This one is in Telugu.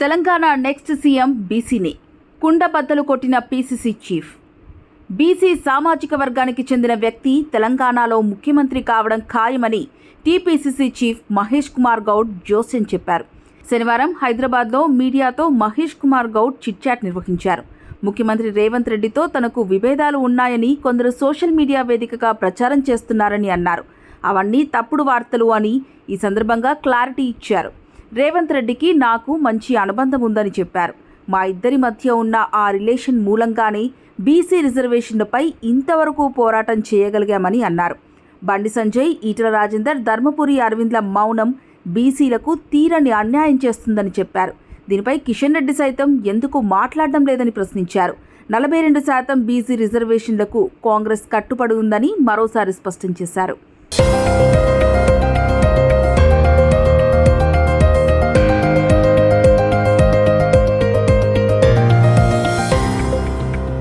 తెలంగాణ నెక్స్ట్ సీఎం బీసీని కుండబద్దలు కొట్టిన పీసీసీ చీఫ్. బీసీ సామాజిక వర్గానికి చెందిన వ్యక్తి తెలంగాణలో ముఖ్యమంత్రి కావడం ఖాయమని టీపీసీసీ చీఫ్ మహేష్ కుమార్ గౌడ్ జోస్యం చెప్పారు. శనివారం హైదరాబాద్లో మీడియాతో మహేష్ కుమార్ గౌడ్ చిట్చాట్ నిర్వహించారు. ముఖ్యమంత్రి రేవంత్ రెడ్డితో తనకు విభేదాలు ఉన్నాయని కొందరు సోషల్ మీడియా వేదికగా ప్రచారం చేస్తున్నారని అన్నారు. అవన్నీ తప్పుడు వార్తలు అని ఈ సందర్భంగా క్లారిటీ ఇచ్చారు. రేవంత్ రెడ్డికి నాకు మంచి అనుబంధం ఉందని చెప్పారు. మా ఇద్దరి మధ్య ఉన్న ఆ రిలేషన్ మూలంగానే బీసీ రిజర్వేషన్లపై ఇంతవరకు పోరాటం చేయగలిగామని అన్నారు. బండి సంజయ్ ఈటల రాజేందర్ ధర్మపురి అరవింద్ల మౌనం బీసీలకు తీరని అన్యాయం చేస్తుందని చెప్పారు. దీనిపై కిషన్ రెడ్డి సైతం ఎందుకు మాట్లాడడం లేదని ప్రశ్నించారు. నలభై రెండు శాతం బీసీ రిజర్వేషన్లకు కాంగ్రెస్ కట్టుబడి ఉందని మరోసారి స్పష్టం చేశారు.